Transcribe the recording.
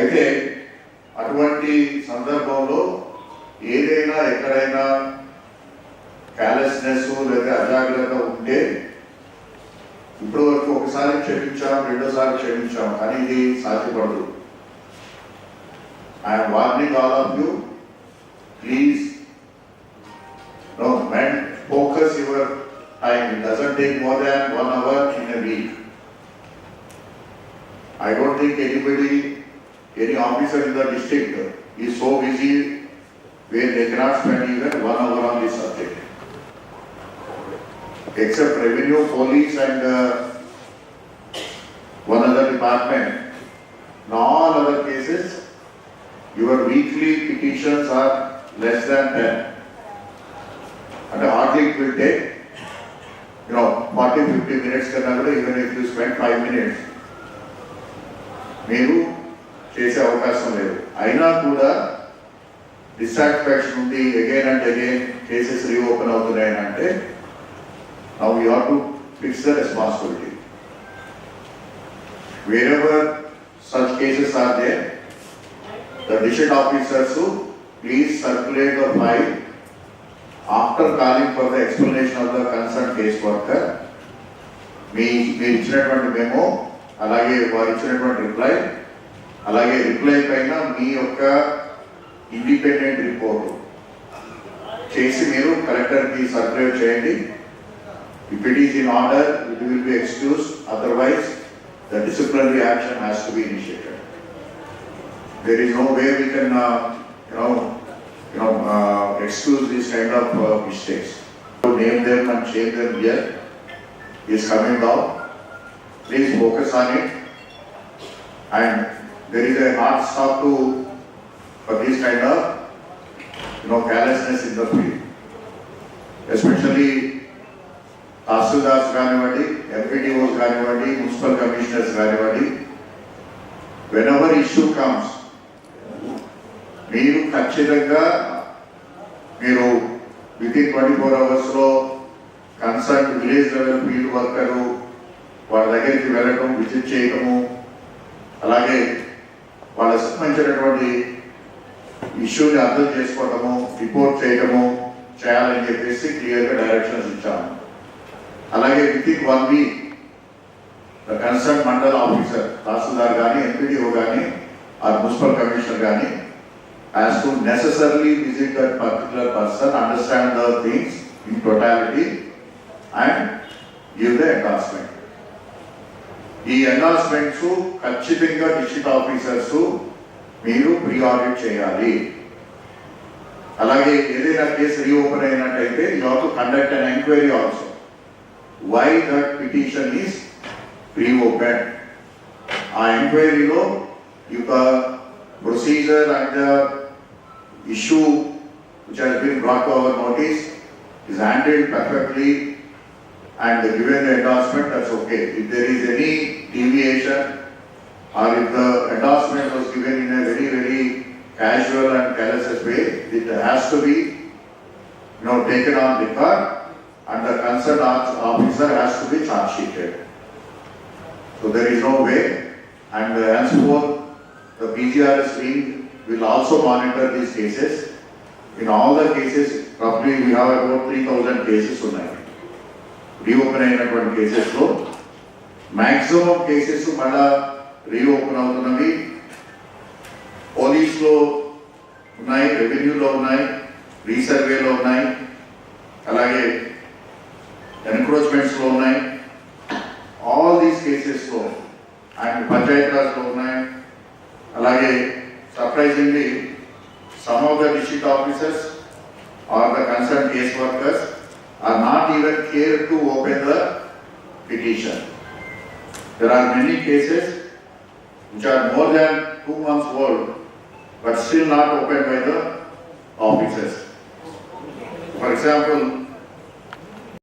అయితే అటువంటి సందర్భంలో ఏదైనా ఎక్కడైనా క్యాలెస్నెస్ లేదా అజాగ్రత్త ఉంటే ఇప్పటి వరకు ఒకసారి క్షమించాం రెండోసారి క్షమించాం కానీ ఇది సాధ్యపడదు. I'm warning all of you please no men focus your time it doesn't take more than one hour in a week I don't think anybody any officer in the district is so busy where they cannot spend even one hour on this subject. Except revenue, police and uh, one other department, in all other cases, your weekly petitions are less than 10. And hardly it will take, you know, 40-50 minutes, even if you spend 5 minutes. Meru, చేసే అవకాశం లేదు. అయినా కూడా dissatisfaction ఉంది again and again cases reopen అవుతున్నాయని అంటే now you have to fix the responsibility wherever such cases are they the district officers please circulate the file after calling for the explanation of the concern case worker మీ మీరు ఇచ్చినటువంటి మేము అలాగే వారు ఇచ్చినటువంటి reply అలాగే reply పైన మీ యొక్క independent report చేసి మీరు కలెక్టర్కి సర్క్యులేట్ చేయండి if it is in order it will be excuse otherwise the disciplinary action has to be initiated there is no way we can excuse these kind of mistakes name them and shame them here is coming down please focus on it and there is a hard stop to, for this kind of, you know, carelessness in the field. Especially tahsildars కానివ్వండి MPDOs కానివ్వండి municipal commissioners కానివ్వండి whenever issue comes మీరు ఖచ్చితంగా మీరు within twenty four అవర్స్లో concern village level field worker వాళ్ళ దగ్గరికి వెళ్ళటం విజిట్ చేయటము అలాగే వాళ్ళకి ఇష్యూని అర్థం చేసుకోవటము రిపోర్ట్ చేయటము చేయాలని చెప్పేసి క్లియర్గా డైరెక్షన్స్ ఇచ్చాము అలాగే within one week concern mandal officer tahsildar కానీ ఎంపీడీఓ కానీ ఆర్ మున్సిపల్ కమిషనర్ కానీ as to necessary visit that particular person understand the things in totality and give the endorsement. ఈ ఎండార్స్మెంట్స్ ఖచ్చితంగా డిస్ట్రిక్ట్ ఆఫీసర్స్ మీరు pre audit చేయాలి. అలాగే ఏదైనా case reopen అయినట్టయితే you to an enquiry also why that petition is pre open ఆ ఎంక్వైరీలో యొక్క procedure and issue which has been brought our notice is handled perfectly and given endorsement that's okay if there is any deviation or if the endorsement was given in a very, very casual and careless way, it has to be, you know, taken on record and the concerned officer has to be charge sheeted. So there is no way and henceforth the BGRS wing will also monitor these cases. In all the cases, roughly we have about three thousand cases ఉన్నాయి reopen అయినటువంటి కేసెస్లో maximum cases మళ్ళా reopen అవుతున్నవి. పోలీసులో ఉన్నాయి రెవెన్యూలో ఉన్నాయి రీసర్వేలో ఉన్నాయి. అలాగే ఎన్క్రోచ్మెంట్స్లో ఉన్నాయి. ఆల్ దీస్ కేసెస్లో అండ్ పంచాయతీరాజ్లో ఉన్నాయి. అలాగే surprisingly some of the district officers are the concern case workers are not even care to open the petition there are many cases which are more than two months old, but still not opened by the officers. For example,